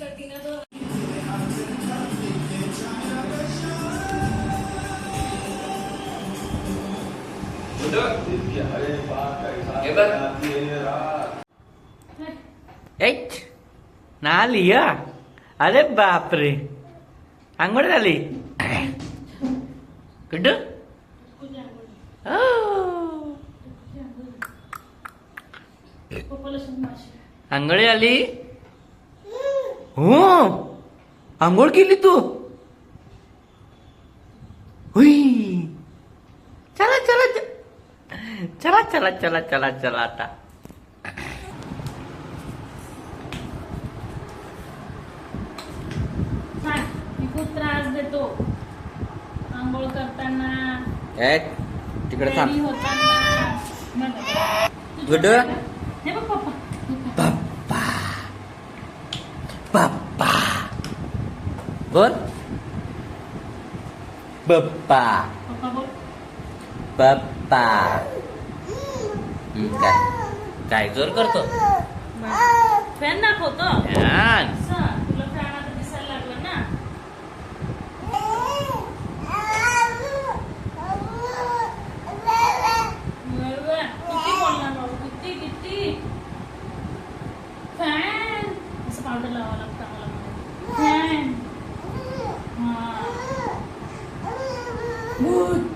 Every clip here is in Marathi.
करती ना तो Eh, nah ada bapri, anggur kali, gede, anggur Ali. हो? आंघोळ केली तू? हुई चला चला चला चला चला चला चला आता. त्रास देतो. आंघोळ करताना. तिकडे थांब. होताना. हे बघ पप्पा. बर बप्पा बप्पा काय? काय जोर करतो? फॅन दाखवतो. Fan Wood.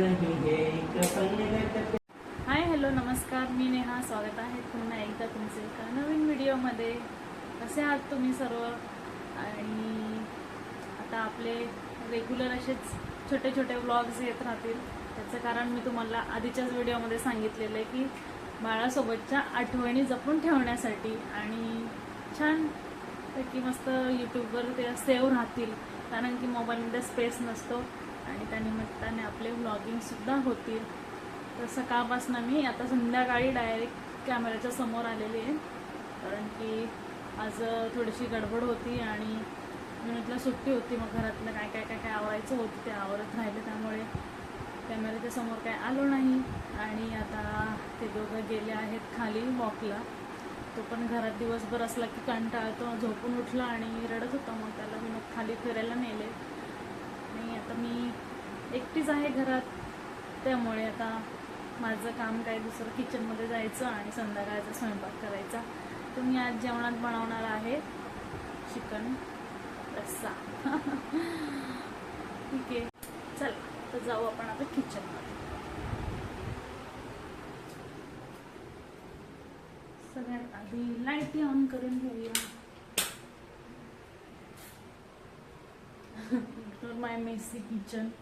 हाय हॅलो नमस्कार. मी नेहा. स्वागत आहे पुन्हा एकदा तुमचे एका नवीन व्हिडिओमध्ये. कसे आहात तुम्ही सर्व? आणि आता आपले रेग्युलर असेच छोटे छोटे व्लॉग्स येत राहतील. त्याचं कारण मी तुम्हाला आधीच्याच व्हिडिओमध्ये सांगितलेलं आहे की बाळासोबतच्या आठवणी जपून ठेवण्यासाठी आणि छान की मस्त यूट्यूबवर ते सेव्ह राहतील. कारण की मोबाईलमध्ये स्पेस नसतो. आणि त्या निमित्ताने आपले व्लॉगिंगसुद्धा होतील. तर सकाळपासून मी आता संध्याकाळी डायरेक्ट कॅमेऱ्याच्या समोर आलेली आहे. कारण की आज थोडीशी गडबड होती आणि युनिटला सुट्टी होती मग घरातलं काय काय काय काय आवरायचं होतं ते आवरत राहिले त्यामुळे कॅमेऱ्याच्या समोर काय आलो नाही. आणि आता ते दोघं गेले आहेत खाली वॉकला तो पण घरात दिवसभर असला की कंटाळतो झोपून उठला आणि रडत होता मग त्याला मी मग खाली फिरायला नेले. आता मी एकटीच आहे घरात. त्यामुळे आता माझं काम काय दुसरं किचनमध्ये जायचं आणि संध्याकाळचा स्वयंपाक करायचा. तर मी आज जेवणात बनवणार आहे चिकन रस्सा. ठीक आहे. चल तर जाऊ आपण आता किचनमध्ये सगळ्यात आधी लाइट ऑन करून घेऊया. my messy kitchen.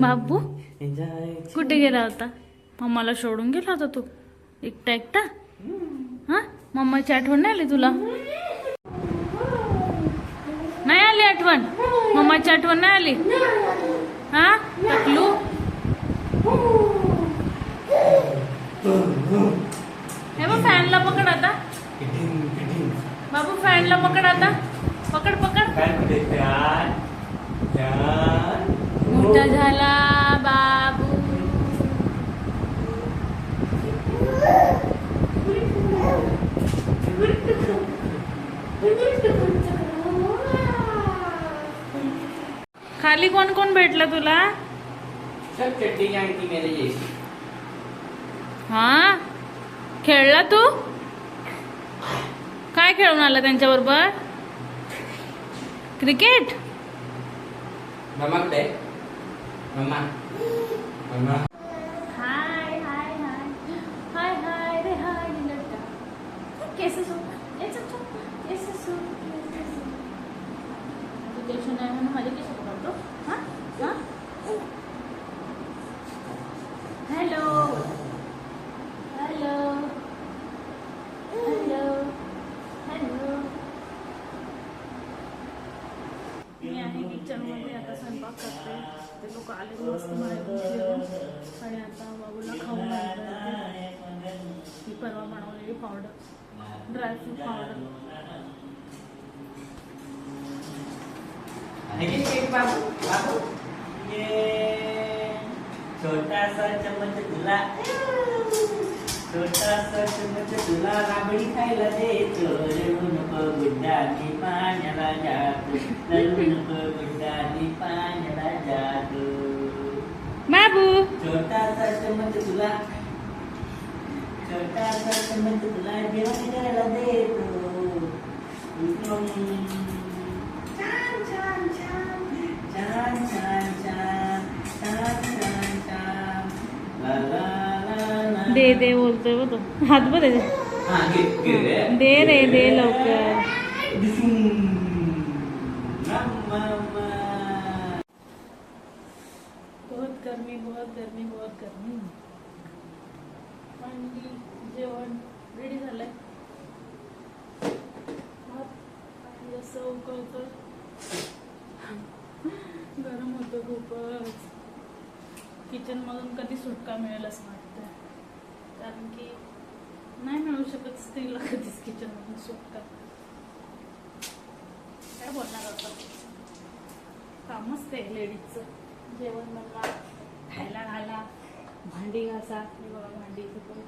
बाबू? कुठे गेला होता? मम्माला सोडून गेला होता तू? एकटा एकटा? हा? मम्माची आठवण नाही आली तुला? नाही आली आठवण? मम्माची आठवण नाही आली? हा? टकलू हे बघ फॅनला पकड आता. बाबू फॅनला पकड पकड काय कुठे प्यार प्यार मोठा झाला बाबू. खाली कोण कोण भेटलं तुला? हा? खेळला तू? काय खेळून आला त्यांच्याबरोबर? क्रिकेट? मम्मा कुठे mamma mamma hi hi hi hi hi रे हाय लड़का कैसे सो ऐसा सो ऐसे सो ऐसे सो तू कैसे नाही म्हणून माझे केस पकडतो हां हां हॅलो हॅलो हॅलो हॅलो मी आहे किचनमध्ये आता स्वयंपाक करते ते लोक आले मस्त बाहेरून फिरून आणि आता बाबूला खाऊन घालते ही परवा बनवलेली पावडर ड्रायफ्रूट पावडर है कि नहीं बाबू बाबू ये छोटा सा चम्मच तुला छोटा सा चम्मच तुला राबडी खायला देतो रडू नको गुड्डानी पाण्याला जातो रडू नको गुड्डानी पाण्याला छोटा असायचं तुला. छोटा असायचं तुला जेवण करायला देतो. छान दे दे बोलतोय बघ हात बरं दे रे दे लवकर. करणे. बहुत अंडी जेवण रेडी झालंय. भात आणि असं उकळतं गरम होतं खूपच. किचन मधून कधी सुटका मिळेल असं वाटतं कारण की नाही मिळू शकत स्त्रीला कधीच किचन मधून सुटका. काय बोलणार आता कामच ते लेडीजचं जेवण बनवा खायला घाला. भांडी घासा हे बघा भांडी इथे पण.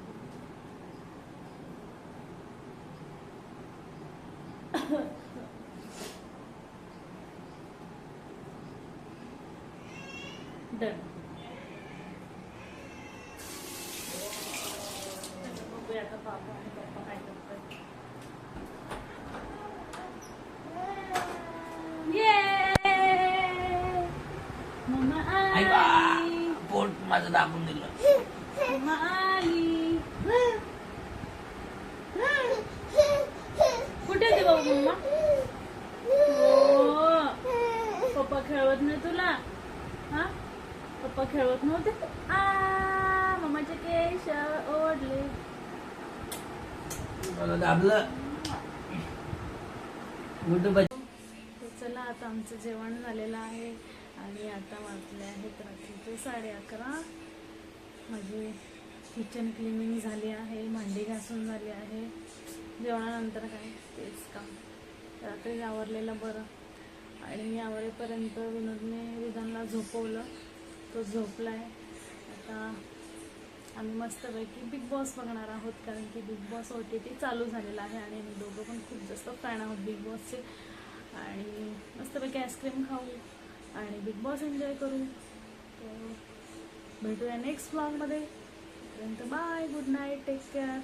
डन बघूया आता बाबा आणि पप्पा काय करतात ये मम्मा आई बा, आली पोट माझं दाबून दिलं मम्मा आली कुठे होती बाबू मम्मा हो पप्पा खेळवत नाही तुला हा पप्पा खेळवत नव्हते आ मम्माचे केश ओढले आपलं चला आता आमचं जेवण झालेलं आहे. आणि आता वाजले आहेत रात्रीचे साडे अकरा. माझी किचन क्लिनिंग झाली आहे भांडी घासून झाली आहे. जेवणानंतर काय तेच काम. रात्री आवरलेलं बरं. आणि आवरेपर्यंत विनोदने विधानला झोपवलं. तो झोपला आहे आता आम्ही मस्तपैकी बिग बॉस बघणार आहोत कारण की Bigg Boss O T T चालू झालेला आहे आणि आम्ही दोघं पण खूप जास्त फॅन आहोत बिग बॉसचे आणि मस्तपैकी आईस्क्रीम खाऊ आणि बिग बॉस एन्जॉय करू. तर भेटूया नेक्स्ट ब्लॉगमध्ये bye good night take care